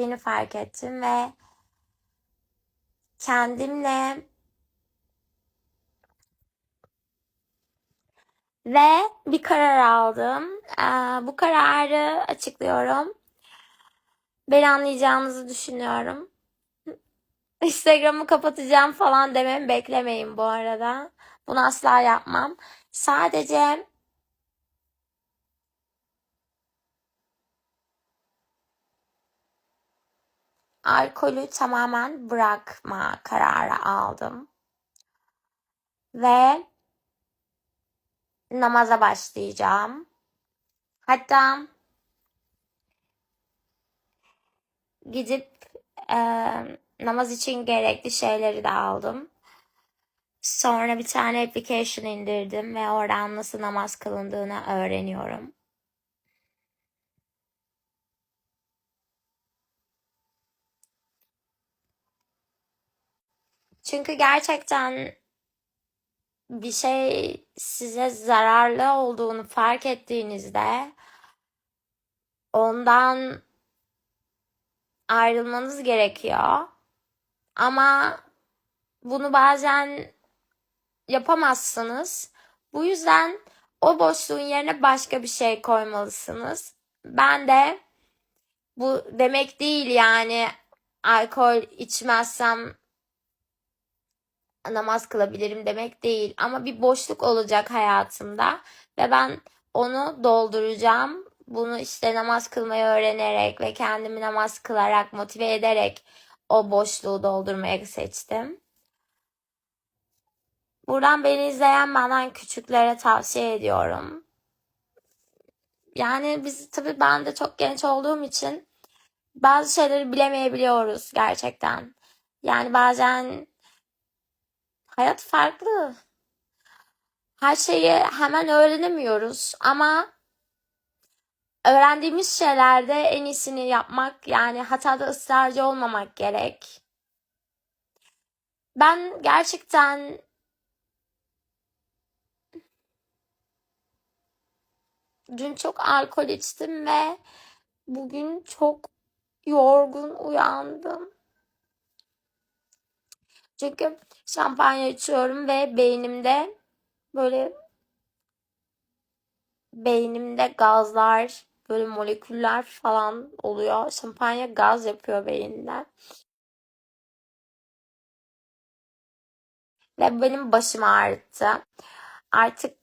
Yeni fark ettim ve kendimle ve bir karar aldım. Ee, bu kararı açıklıyorum. Beni anlayacağınızı düşünüyorum. Instagram'ı kapatacağım falan dememi beklemeyin bu arada. Bunu asla yapmam. Sadece alkolü tamamen bırakma kararı aldım. Ve namaza başlayacağım. Hatta gidip e, namaz için gerekli şeyleri de aldım. Sonra bir tane application indirdim ve oradan nasıl namaz kılındığını öğreniyorum. Çünkü gerçekten bir şey size zararlı olduğunu fark ettiğinizde ondan ayrılmanız gerekiyor. Ama bunu bazen yapamazsınız. Bu yüzden o boşluğun yerine başka bir şey koymalısınız. Ben de bu demek değil yani alkol içmezsem namaz kılabilirim demek değil. Ama bir boşluk olacak hayatımda ve ben onu dolduracağım. Bunu işte namaz kılmayı öğrenerek ve kendimi namaz kılarak motive ederek o boşluğu doldurmaya seçtim. Buradan beni izleyen benden küçüklere tavsiye ediyorum. Yani biz tabii ben de çok genç olduğum için bazı şeyleri bilemeyebiliyoruz gerçekten. Yani bazen hayat farklı. Her şeyi hemen öğrenemiyoruz ama öğrendiğimiz şeylerde en iyisini yapmak yani hatada ısrarcı olmamak gerek. Ben gerçekten dün çok alkol içtim ve bugün çok yorgun uyandım. Çünkü şampanya içiyorum ve beynimde böyle beynimde gazlar, böyle moleküller falan oluyor. Şampanya gaz yapıyor beyinden. Ve benim başım ağrıttı. Artık